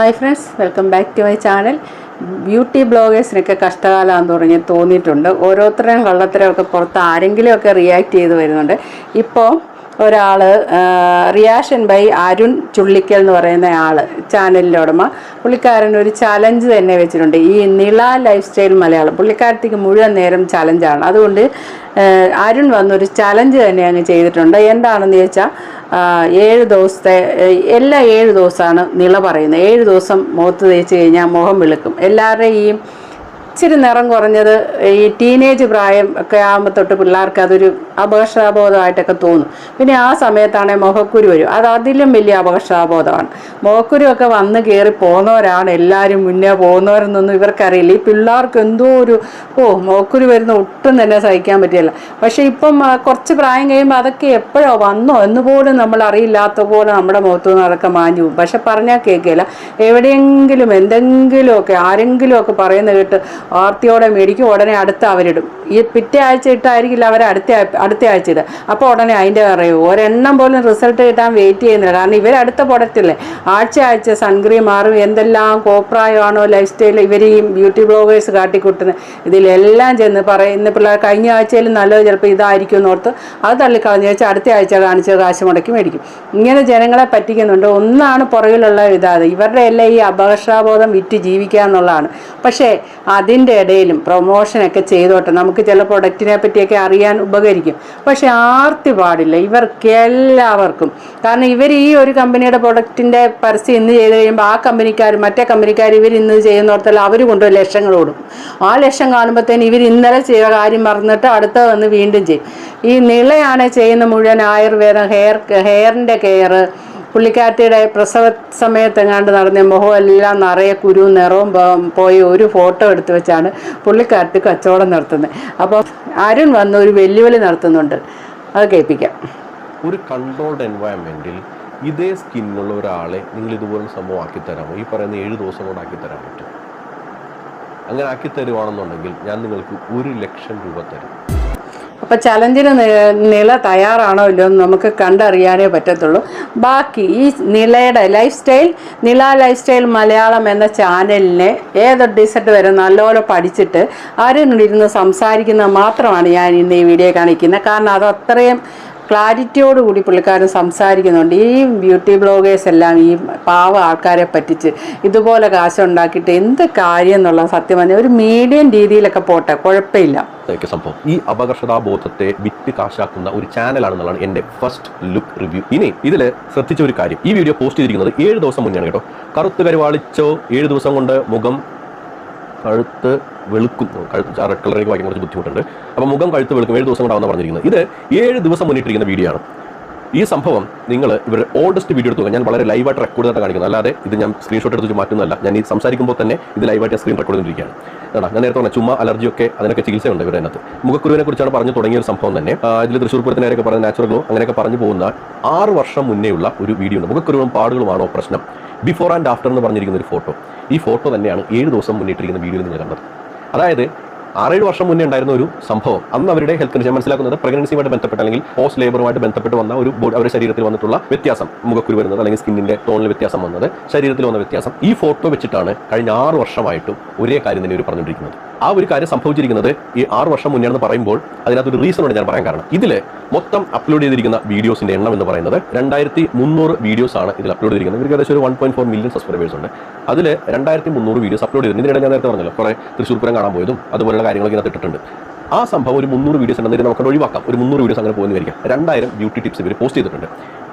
Hi friends welcome back to my channel beauty ബ്ലോഗേഴ്സിനൊക്കെ കഷ്ടകാലമാണെന്ന് പറഞ്ഞ് തോന്നിയിട്ടുണ്ട്. ഓരോരുത്തരെയും കള്ളത്തരമൊക്കെ പുറത്ത് ആരെങ്കിലുമൊക്കെ റിയാക്ട് ചെയ്ത് വരുന്നുണ്ട്. ഇപ്പോൾ ഒരാൾ റിയാഷൻ ബൈ അരുൺ ചുള്ളിക്കൽ എന്ന് പറയുന്ന ആൾ ചാനലിന്റെ ഉടമ. പുള്ളിക്കാരൻ ഒരു ചലഞ്ച് തന്നെ വെച്ചിട്ടുണ്ട്. ഈ നിള ലൈഫ് സ്റ്റൈൽ മലയാളം. പുള്ളിക്കാരത്തേക്ക് മുഴുവൻ നേരം ചലഞ്ചാണ് അതുകൊണ്ട് അരുൺ വന്നൊരു ചലഞ്ച് തന്നെ അങ്ങ് ചെയ്തിട്ടുണ്ട്. എന്താണെന്ന് ചോദിച്ചാൽ ഏഴ് ദിവസത്തെ എല്ലാ ഏഴ് ദിവസമാണ് നിള പറയുന്നത്. ഏഴ് ദിവസം മുഖത്ത് തേച്ച് കഴിഞ്ഞാൽ മുഖം വിളിക്കും. എല്ലാവരുടെയും ഈ ഇച്ചിരി നിറം കുറഞ്ഞത് ഈ ടീനേജ് പ്രായം ഒക്കെ ആകുമ്പോൾ തൊട്ട് പിള്ളേർക്ക് അതൊരു അപകർഷാബോധമായിട്ടൊക്കെ തോന്നും. പിന്നെ ആ സമയത്താണ് മുഖക്കുരു വരും. അത് അതിലും വലിയ അപകർഷാബോധമാണ്. മുഖക്കുരു ഒക്കെ വന്ന് കയറി പോകുന്നവരാണ് എല്ലാവരും മുന്നേ പോകുന്നവരെന്നൊന്നും ഇവർക്കറിയില്ല. ഈ പിള്ളേർക്ക് എന്തോ ഒരു ഓ മുഖക്കുരു വരുന്ന ഒട്ടും തന്നെ സഹിക്കാൻ പറ്റില്ല. പക്ഷേ ഇപ്പം കുറച്ച് പ്രായം കഴിയുമ്പോൾ അതൊക്കെ എപ്പോഴോ വന്നോ എന്ന് പോലും നമ്മൾ അറിയില്ലാത്ത പോലെ നമ്മുടെ മുഖത്തു നിന്ന് അതൊക്കെ മാഞ്ഞു പോകും. പക്ഷെ പറഞ്ഞാൽ കേൾക്കില്ല എവിടെയെങ്കിലും എന്തെങ്കിലുമൊക്കെ ആരെങ്കിലുമൊക്കെ പറയുന്ന കേട്ട് ആർത്തിയോടെ മേടിക്കും ഉടനെ അടുത്ത അവരിടും. ഈ പിറ്റേ ആഴ്ച ഇട്ടായിരിക്കില്ല അവർ അടുത്ത അടുത്ത ആഴ്ച ഇടുക. അപ്പോൾ ഉടനെ അതിന്റെ പറയും ഒരെണ്ണം പോലും റിസൾട്ട് കിട്ടാൻ വെയിറ്റ് ചെയ്യുന്നില്ല. കാരണം ഇവർ അടുത്ത പ്രൊഡക്റ്റല്ലേ ആഴ്ച ആഴ്ച സൺക്രീം മാറും എന്തെല്ലാം കോപ്രായമാണോ ലൈഫ് സ്റ്റൈൽ ഇവർ ഈ ബ്യൂട്ടി ബ്ലോഗേഴ്സ് കാട്ടിക്കൂട്ടുന്നത് ഇതിലെല്ലാം ചെന്ന് പറയുന്ന പിള്ളേർ കഴിഞ്ഞ ആഴ്ചയിൽ നല്ലത് ചിലപ്പോൾ ഇതായിരിക്കും എന്നോർത്ത് അത് തള്ളിക്കളഞ്ഞ് വെച്ചാൽ അടുത്ത ആഴ്ച കാണിച്ച് കാശ് മുടക്കി മേടിക്കും. ഇങ്ങനെ ജനങ്ങളെ പറ്റിക്കുന്നുണ്ട്. ഒന്നാണ് പുറകിലുള്ള ഇതാത് ഇവരുടെ എല്ലാം ഈ അപകർഷാബോധം വിറ്റ് ജീവിക്കുക എന്നുള്ളതാണ്. പക്ഷേ അതിന്റെ ഇടയിലും പ്രൊമോഷനൊക്കെ ചെയ്തോട്ടെ. നമുക്ക് ചില പ്രൊഡക്റ്റിനെ പറ്റിയൊക്കെ അറിയാൻ ഉപകരിക്കും. പക്ഷെ ആർത്തി പാടില്ല. ഇവർക്ക് എല്ലാവർക്കും. കാരണം ഇവർ ഈ ഒരു കമ്പനിയുടെ പ്രൊഡക്റ്റിന്റെ പരസ്യം ഇന്ന് ചെയ്ത് കഴിയുമ്പോൾ ആ കമ്പനിക്കാർ മറ്റേ കമ്പനിക്കാർ ഇവർ ഇന്ന് ചെയ്യുന്നോർത്തല്ല അവർ കൊണ്ടുപോയി ലക്ഷങ്ങൾ കൊടുക്കും. ആ ലക്ഷം കാണുമ്പോഴത്തേന് ഇവർ ഇന്നലെ ചെയ്ത കാര്യം മറന്നിട്ട് അടുത്ത വന്ന് വീണ്ടും ചെയ്യും. ഈ നിളയാണ് ചെയ്യുന്ന മുഴുവൻ ആയുർവേദം ഹെയർ ഹെയറിന്റെ കെയർ പുള്ളിക്കാരത്തിയുടെ പ്രസവ സമയത്ത് എങ്ങാണ്ട് നടന്ന മുഖം എല്ലാം നിറയെ കുരു നിറവും പോയി ഒരു ഫോട്ടോ എടുത്തു വെച്ചാണ് പുള്ളിക്കാരത്തി കച്ചവടം നടത്തുന്നത്. അപ്പോൾ അരുൺ വന്ന് ഒരു വെല്ലുവിളി നടത്തുന്നുണ്ട്. അത് കേൾപ്പിക്കാം. ഒരു കൺട്രോൾഡ് എൻവയൺമെന്റിൽ ഇതേ സ്കിന്നുള്ള ഒരാളെ നിങ്ങൾ ഇതുപോലെ സംഭവം ആക്കി തരാമോ ഈ പറയുന്ന ഏഴ് ദിവസം കൊണ്ട് ആക്കി തരാൻ പറ്റും. അങ്ങനെ ആക്കി തരുവാണെന്നുണ്ടെങ്കിൽ ഞാൻ നിങ്ങൾക്ക് ഒരു ലക്ഷം രൂപ തരും. അപ്പോൾ ചലഞ്ചിന് നില തയ്യാറാണോ ഇല്ലയോ എന്ന് നമുക്ക് കണ്ടറിയാനേ പറ്റത്തുള്ളൂ. ബാക്കി ഈ നിലയുടെ life style Nila life style Malayalam എന്ന ചാനലിനെ ഏത് ഡിസറ്റ് വരെ നല്ലപോലെ പഠിച്ചിട്ട് ആരും സംസാരിക്കുന്നത് മാത്രമാണ് ഞാൻ ഇന്ന് ഈ വീഡിയോ കാണിക്കുന്നത്. കാരണം അത് അത്രയും ക്ലാരിറ്റിയോടുകൂടി പുള്ളിക്കാരൻ സംസാരിക്കുന്നുണ്ട്. ഈ ബ്യൂട്ടി ബ്ലോഗേഴ്സ് എല്ലാം ഈ പാവ ആൾക്കാരെ പറ്റിച്ച് ഇതുപോലെ കാശുണ്ടാക്കിയിട്ട് എന്ത് കാര്യം എന്നുള്ള സത്യം പറഞ്ഞാൽ ഒരു മീഡിയം രീതിയിലൊക്കെ പോട്ടെ കുഴപ്പമില്ല. സംഭവം. ഈ അപകർഷതാബോധത്തെ വിറ്റ് കാശാക്കുന്ന ഒരു ചാനലാണെന്നുള്ളതാണ് എന്റെ ഫസ്റ്റ് ലുക്ക് റിവ്യൂ ഇനി ഇതിൽ ശ്രദ്ധിച്ച ഒരു കാര്യം. ഈ വീഡിയോ പോസ്റ്റ് ചെയ്തിരിക്കുന്നത് ഏഴ് ദിവസം മുന്നെയാണ് കേട്ടോ. കറുത്ത് കരുവാളിച്ചോ ഏഴ് ദിവസം കൊണ്ട് മുഖം കഴുത്ത് വെളുക്കും. കഴുത്ത് റെഡ് കളറിലേക്ക് വായിക്കാൻ കുറച്ച് ബുദ്ധിമുട്ടുണ്ട്. അപ്പോൾ മുഖം കഴുത്ത് വെളുക്കും ഏഴ് ദിവസം കൊണ്ടാവുന്ന പറഞ്ഞിരിക്കുന്നത്. ഇത് ഏഴ് ദിവസം മുന്നിട്ടിരിക്കുന്ന വീഡിയോ ആണ്. ഈ സംഭവം നിങ്ങൾ ഇവർ ഓൾഡസ്റ്റ് വീഡിയോ എടുത്തു ഞാൻ വളരെ ലൈവായിട്ട് റെക്കോർഡ് ചെയ്തിട്ട് കാണിക്കുന്നത്. അല്ലാതെ ഇത് ഞാൻ സ്ക്രീൻഷോട്ട് എടുത്ത് മാറ്റുന്നതല്ല. ഞാൻ ഈ സംസാരിക്കുമ്പോൾ തന്നെ ഇത് ലൈവായിട്ട് സ്ക്രീൻ റെക്കോർഡ് ചെയ്തിരിക്കുകയാണ് കേട്ടോ ഞാൻ നേരത്തെ പറഞ്ഞ ചുമ അലർജിയൊക്കെ അതിനൊക്കെ ചികിത്സയുണ്ട് ഇവരുടെ അതിനകത്ത്. മുഖക്കുരുവിനെ കുറിച്ചാണ് പറഞ്ഞു തുടങ്ങിയ ഒരു സംഭവം തന്നെ. ഇതിൽ തൃശ്ശൂർ പൂരത്തിനൊക്കെ പറഞ്ഞ നാച്ചുറൽ ഗ്ലോ അങ്ങനെയൊക്കെ പറഞ്ഞു പോകുന്ന ആറ് വർഷം മുന്നേ ഉള്ള ഒരു വീഡിയോ ഉണ്ട്. മുഖക്കുരുവും പാടുകളുമാണോ പ്രശ്നം? ബിഫോർ ആൻഡ് ആഫ്റ്റർ എന്ന് പറഞ്ഞിരിക്കുന്ന ഒരു ഫോട്ടോ ഈ ഫോട്ടോ തന്നെയാണ് ഏഴ് ദിവസം മുന്നിട്ടിരിക്കുന്ന വീഡിയോയിൽ നിങ്ങൾ കണ്ടത്. അതായത് ആറേഴ് വർഷം മുന്നേ ഉണ്ടായിരുന്ന ഒരു സംഭവം. അന്ന് അവരുടെ ഹെൽത്ത് കണ്ടീഷൻ മനസ്സിലാക്കുന്നത് പ്രഗ്നൻസിയുമായിട്ട് ബന്ധപ്പെട്ട അല്ലെങ്കിൽ പോസ്റ്റ് ലേബറുമായിട്ട് ബന്ധപ്പെട്ട് വന്ന ഒരു ബോഡി അവരുടെ ശരീരത്തിൽ വന്നിട്ടുള്ള വ്യത്യാസം മുഖക്കുരു വരുന്നത് അല്ലെങ്കിൽ സ്കിന്നിന്റെ ടോണിൽ വ്യത്യാസം വന്നത് ശരീരത്തിൽ വന്ന വ്യത്യാസം. ഈ ഫോട്ടോ വെച്ചിട്ടാണ് കഴിഞ്ഞ ആറ് വർഷമായിട്ടും ഒരേ കാര്യം തന്നെ ഒരു പറഞ്ഞുകൊണ്ടിരിക്കുന്നത്. ആ ഒരു കാര്യം സംഭവിച്ചിരിക്കുന്നത് ഈ ആറ് വർഷം മുന്നേ എന്ന് പറയുമ്പോൾ അതിനകത്ത് ഒരു റീസൺ ഉണ്ട് ഞാൻ പറയാൻ കാരണം. ഇതിൽ മൊത്തം അപ്ലോഡ് ചെയ്തിരിക്കുന്ന വീഡിയോസിന്റെ എണ്ണം എന്ന് പറയുന്നത് രണ്ടായിരത്തി മുന്നൂറ് വീഡിയോസ് ആണ് ഇതിൽ അപ്ലോഡ് ചെയ്തിരിക്കുന്നത്. ഇവർക്ക് ഏകദേശം ഒരു one point four million subscribers ഉണ്ട്. അതിൽ രണ്ടായിരത്തി മുന്നൂറ് വീഡിയോസ് അപ്ലോഡ് ചെയ്തിട്ടുണ്ട്. ഇതിനിടെ ഞാൻ നേരത്തെ പറഞ്ഞല്ലോ കുറെ തൃശ്ശൂർ പൂരം കാണാൻ പോയതും അതുപോലുള്ള കാര്യങ്ങളൊക്കെ ഇതിനകത്ത് ഇട്ടിട്ടുണ്ട്. ആ സംഭവം ഒരു മുന്നൂറ് വീഡിയോസ് ഉണ്ടെന്ന് നമുക്ക് ഒഴിവാക്കാം. ഒരു മുന്നൂറ് വീഡിയോസ് അങ്ങനെ പോകുന്ന വരിക രണ്ടായിരം ബ്യൂട്ടി ടിപ്സ് ഇവർ പോസ്റ്റ് ചെയ്തിട്ടുണ്ട്.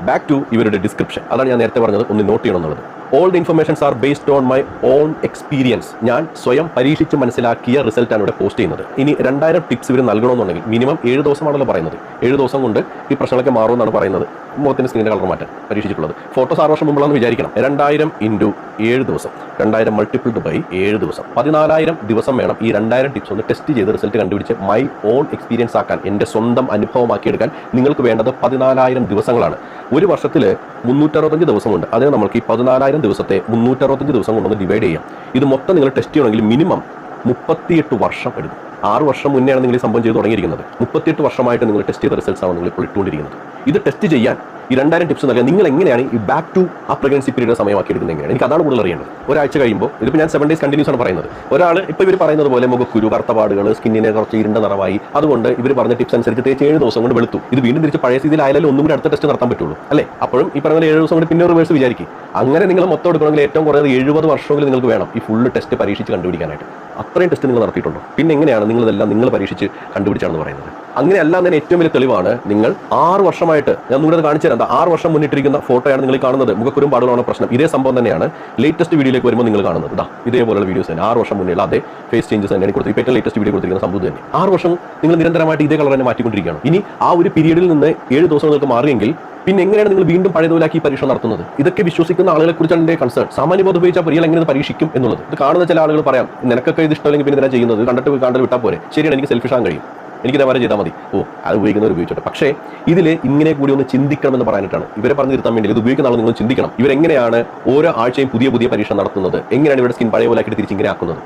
ബാക്ക് ടു ഇവരുടെ ഡിസ്ക്രിപ്ഷൻ അതാണ് ഞാൻ നേരത്തെ പറഞ്ഞത്. ഒന്ന് നോട്ട് ചെയ്യണം എന്നുള്ളത്. All the informations are based on my own experience ഞാൻ സ്വയം പരീക്ഷിച്ച് മനസ്സിലാക്കിയ റിസൾട്ടാണ് ഇവിടെ പോസ്റ്റ് ചെയ്യുന്നത്. ഇനി രണ്ടായിരം ടിപ്സ് ഇവർ നൽകണമെന്നുണ്ടെങ്കിൽ മിനിമം ഏഴ് ദിവസമാണല്ലോ പറയുന്നത്. ഏഴ് ദിവസം കൊണ്ട് ഈ പ്രശ്നങ്ങളൊക്കെ മാറുമെന്നാണ് പറയുന്നത്. മുഖത്തിന്റെ സ്ക്രീനിന്റെ കളർ മാറ്റാൻ പരീക്ഷിച്ചിട്ടുള്ളത്. ഫോട്ടോസ് ആറ് വർഷം മുമ്പാണെന്ന് വിചാരിക്കണം. രണ്ടായിരം ഇന്റു ഏഴ് ദിവസം. രണ്ടായിരം മൾട്ടിപ്പിൾഡ് ബൈ ഏഴ് ദിവസം. പതിനാലായിരം ദിവസം വേണം ഈ രണ്ടായിരം ടിപ്സ് ഒന്ന് ടെസ്റ്റ് ചെയ്ത് റിസൾട്ട് കണ്ടുപിടിച്ച് മൈ ഓൺ എക്സ്പീരിയൻസ് ആക്കാൻ എന്റെ സ്വന്തം അനുഭവമാക്കിയെടുക്കാൻ നിങ്ങൾക്ക് വേണ്ടത് പതിനാലായിരം ദിവസങ്ങളാണ്. ഒരു വർഷത്തിൽ മുന്നൂറ്ററുപത്തഞ്ച് ദിവസമുണ്ട്. അതിന് നമ്മൾക്ക് ഈ പതിനാലായിരം ദിവസത്തെ മുന്നൂറ്ററുപത്തഞ്ച് ദിവസം കൊണ്ടൊന്ന് ഡിവൈഡ് ചെയ്യാം. ഇത് മൊത്തം നിങ്ങൾ ടെസ്റ്റ് ചെയ്യണമെങ്കിൽ മിനിമം മുപ്പത്തിയെട്ട് വർഷം എടുക്കും. ആറ് വർഷം മുന്നെയാണ് നിങ്ങൾ ഈ സംഭവം ചെയ്ത് തുടങ്ങിയിരിക്കുന്നത്. മുപ്പത്തിയെട്ട് വർഷമായിട്ട് നിങ്ങൾ ടെസ്റ്റ് ചെയ്ത റിസൾട്ട്സ് ആണ് നിങ്ങൾ ഇപ്പോൾ ഇട്ടുകൊണ്ടിരിക്കുന്നത്. ഇത് ടെസ്റ്റ് ചെയ്യാൻ ഈ രണ്ടായിരം ടിപ്സ് നൽകാൻ നിങ്ങൾ എങ്ങനെയാണ് ഈ ബാക്ക് ടു ആ പ്രഗ്നൻസി പീരീഡ് സമയമാക്കി എടുക്കുന്നത് എങ്ങനെയാണ്? എനിക്ക് അതാണ് കൂടുതൽ അറിയേണ്ടത്. ഒരാഴ്ച കഴിയുമ്പോൾ ഇതിപ്പോൾ ഞാൻ സെവൻ ഡേയ്സ് കണ്ടിന്യൂസ് ആണ് പറയുന്നത്. ഒരാൾ ഇപ്പോൾ ഇവർ പറയുന്നത് പോലെ മുഖക്കുരു കറുത്തപാടുകൾ സ്കിന്നിനെ കുറച്ച് ഇരുണ്ട നിറവായി. അതുകൊണ്ട് ഇവർ പറഞ്ഞ ടിപ്സ് അനുസരിച്ച് തേച്ച് ഏഴ് ദിവസം കൊണ്ട് വെളുത്തു. ഇത് വീണ്ടും തിരിച്ച് പഴയ സ്ഥിതിയിൽ ആയാലും ഒന്നും കൂടി അടുത്ത ടെസ്റ്റ് നടത്താൻ പറ്റുള്ളൂ അല്ലേ? അപ്പോഴും ഈ പറഞ്ഞ ഏഴ് ദിവസം കൊണ്ട് പിന്നെ റിവേഴ്സ് വിചാരിക്കും. അങ്ങനെ നിങ്ങൾ മൊത്തം എടുക്കണമെങ്കിൽ ഏറ്റവും കുറഞ്ഞത് എഴുപത് വർഷമെങ്കിലും നിങ്ങൾക്ക് വേണം ഈ ഫുള്ള് ടെസ്റ്റ് പരീക്ഷിച്ച് കണ്ടുപിടിക്കാനായിട്ട്. അത്രയും ടെസ്റ്റ് നിങ്ങൾ നടത്തിയിട്ടുണ്ടോ? പിന്നെ എങ്ങനെയാണ് നിങ്ങളിതെല്ലാം നിങ്ങൾ പരീക്ഷിച്ച് കണ്ടുപിടിച്ചാണെന്ന് പറയുന്നത്? അങ്ങനെയല്ല എന്നതിന് ഏറ്റവും വലിയ തെളിവാണ് നിങ്ങൾ ആറ് വർഷമായിട്ട് ഞാൻ നിങ്ങളത് കാണിച്ചു തരാം ആറ് വർഷം മുന്നിട്ടിരിക്കുന്ന ഫോട്ടോയാണ് നിങ്ങൾ കാണുന്നത്. മുഖക്കുരും പാടുകളാണ് പ്രശ്നം. ഇതേ സംഭവം തന്നെയാണ് ലേറ്റസ്റ്റ് വീഡിയോയിലേക്ക് വരുമ്പോൾ നിങ്ങൾ കാണുന്നത്. ഇതാ ഇതേപോലുള്ള വീഡിയോസ് തന്നെ. ആറ് വർഷം മുന്നേ അതേ ഫേസ് ചേഞ്ചസ് തന്നെയാണ് കൊടുത്തത്. ഇപ്പോൾ ഏറ്റവും ലേറ്റസ്റ്റ് വീഡിയോ കൊടുത്തിരിക്കുന്ന സംഭവം തന്നെ ആറ് വർഷം നിങ്ങൾ നിരന്തരമായിട്ട് ഇതേ കളർ തന്നെ മാറ്റിക്കൊണ്ടിരിക്കുകയാണ്. ഇനി ആ ഒരു പീരീഡിൽ നിന്ന് ഏഴ് ദിവസം നിങ്ങൾക്ക് മാറിയെങ്കിൽ പിന്നെ എങ്ങനെയാണ് നിങ്ങൾ വീണ്ടും പഴയതുപോലാക്കി പരീക്ഷ നടത്തുന്നത്? ഇതൊക്കെ വിശ്വസിക്കുന്ന ആളുകളെ കുറിച്ചാണ് എന്റെ കൺസേൺ സാമാന്യ ബോധം ഉപയോഗിച്ചാൽ പരിയാൽ എങ്ങനെ പരീക്ഷിക്കും എന്നുള്ളത്. ഇത് കാണുന്ന ചില ആളുകൾ പറയാം നിനക്കൊക്കെ ഇത് ഇഷ്ടമല്ലെങ്കിൽ പിന്നെ ഇതിനാ ചെയ്യുന്നത്? കണ്ടിട്ട് കണ്ടിട്ട് വിട്ടാൽ പോരെ. ശരിയാണ് എനിക്ക് സെൽഫിഷാൻ കഴിയും. എനിക്ക് ഇതേപോലെ ചെയ്താൽ മതി. ഓ അത് ഉപയോഗിക്കുന്നവർ ഉപയോഗിച്ചോട്ടെ. പക്ഷേ ഇതിൽ ഇങ്ങനെ കൂടി ഒന്ന് ചിന്തിക്കണമെന്ന് പറയാനായിട്ടാണ്. ഇവരെ പറഞ്ഞു നിർത്താൻ വേണ്ടി ഇത് ഉപയോഗിക്കുന്ന ആൾ നിങ്ങൾ ചിന്തിക്കണം. ഇവരെങ്ങനെയാണ് ഓരോ ആഴ്ചയും പുതിയ പുതിയ പരീക്ഷ നടത്തുന്നത്? എങ്ങനെയാണ് ഇവരുടെ സ്കിൻ പഴയ പോലെ ആക്കിയിട്ട് തിരിച്ച് ഇങ്ങനെ ആക്കുന്നത്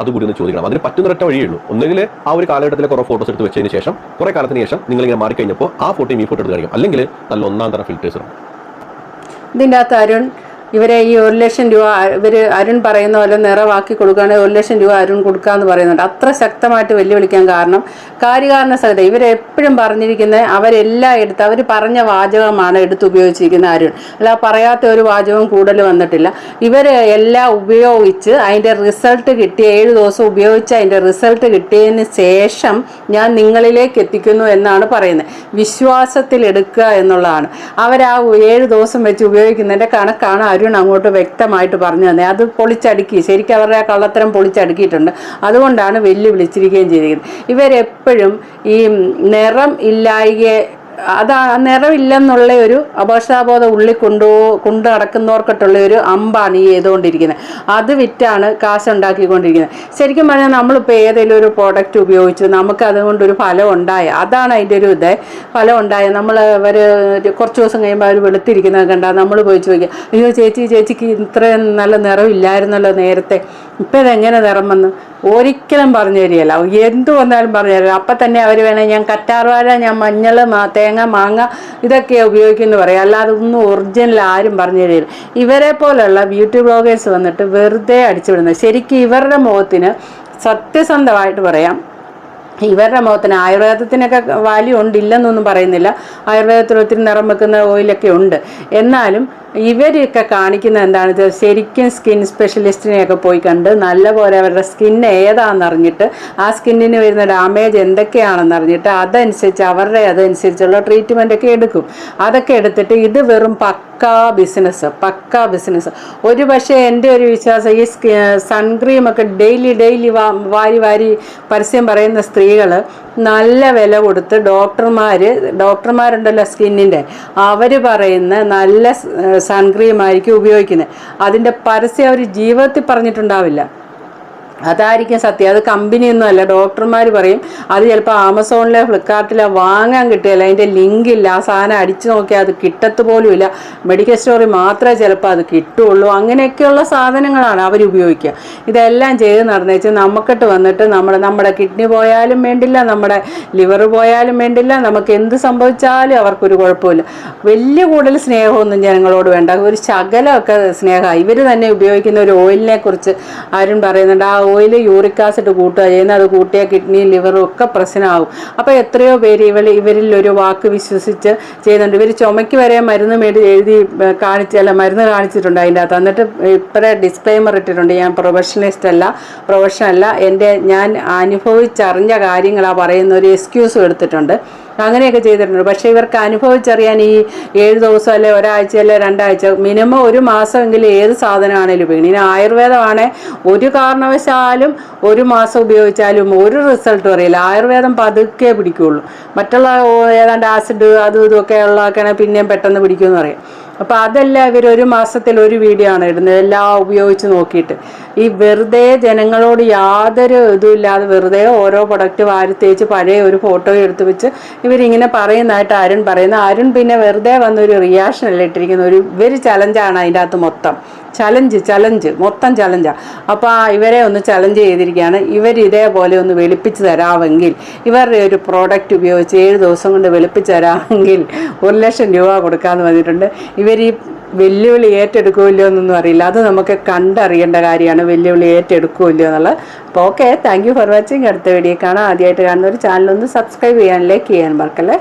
അതുകൂടി ഒന്ന് ചോദിക്കണം. അതിന് പറ്റുന്ന ഒരൊറ്റ വഴിയേ ഉള്ളൂ. ഒന്നുകിൽ ആ ഒരു കാലഘട്ടത്തിലെ കുറേ ഫോട്ടോസ് എടുത്ത് വെച്ചതിന് ശേഷം കുറേ കാലത്തിന് ശേഷം നിങ്ങൾ ഇങ്ങനെ മാറിക്കഴിഞ്ഞപ്പോൾ ആ ഫോട്ടോയും ഈ ഫോട്ടോ എടുത്ത് കഴിക്കും അല്ലെങ്കിൽ നല്ല ഒന്നാം തരം ഫിൽറ്റേഴ്സ് ഇതിന്റെ അകത്ത് അരുൺ ഇവരെ ഈ ഒരു ലക്ഷം രൂപ ഇവർ അരുൺ പറയുന്ന പോലെ നിറവാക്കി കൊടുക്കുകയാണെങ്കിൽ ഒരു ലക്ഷം രൂപ അരുൺ കൊടുക്കാന്ന് പറയുന്നുണ്ട്. അത്ര ശക്തമായിട്ട് വെല്ലുവിളിക്കാൻ കാരണം കാര്യകാരണ സഹിതം ഇവരെപ്പോഴും പറഞ്ഞിരിക്കുന്നത് അവരെല്ലാം എടുത്ത് അവർ പറഞ്ഞ വാചകമാണ് എടുത്ത് ഉപയോഗിച്ചിരിക്കുന്ന അരുൺ. അല്ല പറയാത്ത ഒരു വാചകവും കൂടുതൽ വന്നിട്ടില്ല. ഇവർ എല്ലാം ഉപയോഗിച്ച് അതിന്റെ റിസൾട്ട് കിട്ടിയ ഏഴ് ദിവസം ഉപയോഗിച്ച് അതിന്റെ റിസൾട്ട് കിട്ടിയതിന് ശേഷം ഞാൻ നിങ്ങളിലേക്ക് എത്തിക്കുന്നു എന്നാണ് പറയുന്നത്. വിശ്വാസത്തിൽ എടുക്കുക എന്നുള്ളതാണ്. അവർ ആ ഏഴ് ദിവസം വെച്ച് ഉപയോഗിക്കുന്നതിന്റെ കണക്കാണ് അരുൺ അങ്ങോട്ട് വ്യക്തമായിട്ട് പറഞ്ഞു തന്നെ. അത് പൊളിച്ചടുക്കി ശരിക്കും അവരുടെ കള്ളത്തരം പൊളിച്ചടുക്കിയിട്ടുണ്ട്. അതുകൊണ്ടാണ് വെല്ലുവിളിച്ചിരിക്കുകയും ചെയ്തിരിക്കുന്നത്. ഇവരെപ്പോഴും ഈ നിറം ഇല്ലായികയെ അതാ നിറവില്ലെന്നുള്ള ഒരു അപകർഷതാബോധം ഉള്ളിൽ കൊണ്ടു കൊണ്ടു നടക്കുന്നവർക്കിട്ടുള്ള ഒരു അമ്പാണ് ഈ ചെയ്തുകൊണ്ടിരിക്കുന്നത്. അത് വിറ്റാണ് കാശ് ഉണ്ടാക്കിക്കൊണ്ടിരിക്കുന്നത് ശരിക്കും പറഞ്ഞാൽ നമ്മളിപ്പോൾ ഏതെങ്കിലും ഒരു പ്രോഡക്റ്റ് ഉപയോഗിച്ചു നമുക്ക് അതുകൊണ്ട് ഒരു ഫലം ഉണ്ടായ അതാണ് അതിന്റെ ഒരു ഇത്. ഫലം ഉണ്ടായ നമ്മൾ അവർ കുറച്ച് ദിവസം കഴിയുമ്പോൾ അവർ വെളുത്തിരിക്കുന്നത് കണ്ടാൽ നമ്മൾ പോയി ചോദിക്കുക അയ്യോ ചേച്ചി ചേച്ചിക്ക് ഇത്രയും നല്ല നിറവില്ലായിരുന്നല്ലോ നേരത്തെ. ഇപ്പം ഇതെങ്ങനെ നിറം വന്നു ഒരിക്കലും പറഞ്ഞു തരികയില്ല. എന്ത് വന്നാലും പറഞ്ഞു തരില്ല അപ്പം തന്നെ അവർ വേണേൽ ഞാൻ കറ്റാർവാഴ ഞാൻ മഞ്ഞൾ മാ തേങ്ങ മാങ്ങ ഇതൊക്കെ ഉപയോഗിക്കുന്നു പറയാം. അല്ലാതെ ഒന്നും ഒറിജിനൽ ആരും പറഞ്ഞു തരില്ല ഇവരെ പോലെയുള്ള ബ്യൂട്ടി ബ്ലോഗേഴ്സ് വന്നിട്ട് വെറുതെ അടിച്ചുവിടുന്നത് ശരിക്കും ഇവരുടെ മുഖത്തിന് സത്യസന്ധമായിട്ട് പറയാം. ഇവരുടെ മുഖത്തിന് ആയുർവേദത്തിനൊക്കെ വാല്യൂ ഉണ്ട് ഇല്ലെന്നൊന്നും പറയുന്നില്ല. ആയുർവേദത്തിൽ ഒത്തിരി നിറം വെക്കുന്ന ഓയിലൊക്കെ ഉണ്ട്. എന്നാലും ഇവരൊക്കെ കാണിക്കുന്നത് എന്താണ് ശരിക്കും സ്കിൻ സ്പെഷ്യലിസ്റ്റിനെയൊക്കെ പോയി കണ്ട് നല്ലപോലെ അവരുടെ സ്കിൻ ഏതാണെന്ന് അറിഞ്ഞിട്ട് ആ സ്കിന്നിന് വരുന്ന ഡാമേജ് എന്തൊക്കെയാണെന്ന് അറിഞ്ഞിട്ട് അതനുസരിച്ച് അവരുടെ അതനുസരിച്ചുള്ള ട്രീറ്റ്മെന്റ് ഒക്കെ എടുക്കും. അതൊക്കെ എടുത്തിട്ട് ഇത് വെറും പക്കാ ബിസിനസ് പക്കാ ബിസിനസ് ഒരു പക്ഷേ എന്റെ ഒരു വിശ്വാസം ഈ സൺക്രീം ഒക്കെ ഡെയിലി ഡെയിലി വാരി വാരി പരസ്യം പറയുന്ന സ്ത്രീകൾ നല്ല വില കൊടുത്ത് ഡോക്ടർമാർ ഡോക്ടർമാരുണ്ടല്ലോ സ്കിന്നിന്റെ അവർ പറയുന്ന നല്ല സൺക്രീം ആയിരിക്കും ഉപയോഗിക്കുന്നത് അതിന്റെ പരസ്യം അവർ ജീവിതത്തിൽ പറഞ്ഞിട്ടുണ്ടാവില്ല. അതായിരിക്കും സത്യം. അത് കമ്പനിയൊന്നും അല്ല. ഡോക്ടർമാർ പറയും അത് ചിലപ്പോൾ ആമസോണിലെ ഫ്ലിപ്കാർട്ടിലോ വാങ്ങാൻ കിട്ടുകയില്ല അതിന്റെ ലിങ്ക് ഇല്ല. ആ സാധനം അടിച്ചു നോക്കിയാൽ അത് കിട്ടത്ത് പോലുമില്ല മെഡിക്കൽ സ്റ്റോറിൽ മാത്രമേ ചിലപ്പോൾ അത് കിട്ടുള്ളൂ. അങ്ങനെയൊക്കെയുള്ള സാധനങ്ങളാണ് അവർ ഉപയോഗിക്കുക. ഇതെല്ലാം ചെയ്ത് നടന്നേച്ച് നമുക്കിട്ട് വന്നിട്ട് നമ്മുടെ നമ്മുടെ കിഡ്നി പോയാലും വേണ്ടില്ല നമ്മുടെ ലിവർ പോയാലും വേണ്ടില്ല നമുക്ക് എന്ത് സംഭവിച്ചാലും അവർക്കൊരു കുഴപ്പമില്ല. വലിയ കൂടുതൽ സ്നേഹമൊന്നും ജനങ്ങളോട് വേണ്ട. ഒരു ശകലമൊക്കെ സ്നേഹമാണ് ഇവർ തന്നെ ഉപയോഗിക്കുന്ന ഒരു ഓയിലിനെ കുറിച്ച് ആരും പറയുന്നുണ്ട്. ആ ഓയിൽ യൂറിക് ആസിഡ് കൂട്ടുക ചെയ്യുന്നത് അത് കൂട്ടിയ കിഡ്നി ലിവറും ഒക്കെ പ്രശ്നമാകും. അപ്പോൾ എത്രയോ പേര് ഇവർ ഇവരിൽ ഒരു വാക്ക് വിശ്വസിച്ച് ചെയ്യുന്നുണ്ട്. ഇവർ ചുമയ്ക്ക് വരെ മരുന്ന് മേടി എഴുതി കാണിച്ച് അല്ല മരുന്ന് കാണിച്ചിട്ടുണ്ട് അതിന്റെ അകത്ത്. എന്നിട്ട് ഇപ്പോഴേ ഡിസ്ക്ലൈമർ ഇട്ടിട്ടുണ്ട്. ഞാൻ പ്രൊഫഷണലിസ്റ്റ് അല്ല പ്രൊഫഷണൽ അല്ല. എന്റെ ഞാൻ അനുഭവിച്ചറിഞ്ഞ കാര്യങ്ങളാണ് പറയുന്ന ഒരു എക്സ്ക്യൂസും എടുത്തിട്ടുണ്ട്. അങ്ങനെയൊക്കെ ചെയ്തിട്ടുണ്ട്. പക്ഷേ ഇവർക്ക് അനുഭവിച്ചറിയാൻ ഈ ഏഴ് ദിവസം അല്ലെ ഒരാഴ്ച അല്ലെ രണ്ടാഴ്ച മിനിമം ഒരു മാസമെങ്കിലും ഏത് സാധനമാണേലും ഉപയോഗിക്കണം. ഇനി ആയുർവേദമാണേ. ഒരു കാരണവശാലും ഒരു മാസം ഉപയോഗിച്ചാലും ഒരു റിസൾട്ടും അറിയില്ല. ആയുർവേദം പതുക്കെ പിടിക്കുകയുള്ളൂ മറ്റുള്ള ഏതാണ്ട് ആസിഡ് അതും ഇതുമൊക്കെ ഉള്ളതൊക്കെയാണെങ്കിൽ പിന്നെയും പെട്ടെന്ന് പിടിക്കുമെന്ന് പറയും. അപ്പോൾ അതല്ല ഇവർ ഒരു മാസത്തിൽ ഒരു വീഡിയോ ആണ് ഇടുന്നത്. എല്ലാം ഉപയോഗിച്ച് നോക്കിയിട്ട്. ഈ വെറുതെ ജനങ്ങളോട് യാതൊരു ഇതുമില്ലാതെ വെറുതെ ഓരോ പ്രൊഡക്റ്റ് വാരി തേച്ച് പഴയ ഒരു ഫോട്ടോ എടുത്ത് വെച്ച് ഇവരിങ്ങനെ പറയുന്നതായിട്ട് അരുൺ പറയുന്നത്. അരുൺ പിന്നെ വെറുതെ വന്നൊരു റിയാക്ഷൻ അല്ല ഇട്ടിരിക്കുന്ന ഒരു ഇവർ ചലഞ്ചാണ് അതിന്റെ അകത്ത് മൊത്തം. ചലഞ്ച് ചലഞ്ച് മൊത്തം ചലഞ്ചാണ് അപ്പോൾ ഇവരെ ഒന്ന് ചലഞ്ച് ചെയ്തിരിക്കുകയാണ്. ഇവർ ഇതേപോലെ ഒന്ന് വെളുപ്പിച്ച് തരാമെങ്കിൽ ഇവരുടെ ഒരു പ്രോഡക്റ്റ് ഉപയോഗിച്ച് ഏഴ് ദിവസം കൊണ്ട് വെളുപ്പിച്ച് തരാമെങ്കിൽ ഒരു ലക്ഷം രൂപ കൊടുക്കാമെന്ന് പറഞ്ഞിട്ടുണ്ട്. ഇവർ ഈ വെല്ലുവിളി ഏറ്റെടുക്കുമല്ലോ എന്നൊന്നും അറിയില്ല. അത് നമുക്ക് കണ്ടറിയേണ്ട കാര്യമാണ്. വെല്ലുവിളി ഏറ്റെടുക്കുമല്ലോ എന്നുള്ളത്. അപ്പോൾ okay thank you for watching അടുത്ത വീഡിയോ കാണാം. ആദ്യമായിട്ട് കാണുന്ന ഒരു ചാനലൊന്ന് സബ്സ്ക്രൈബ് ചെയ്യാൻ ലൈക്ക് ചെയ്യാൻ മറക്കല്ലേ?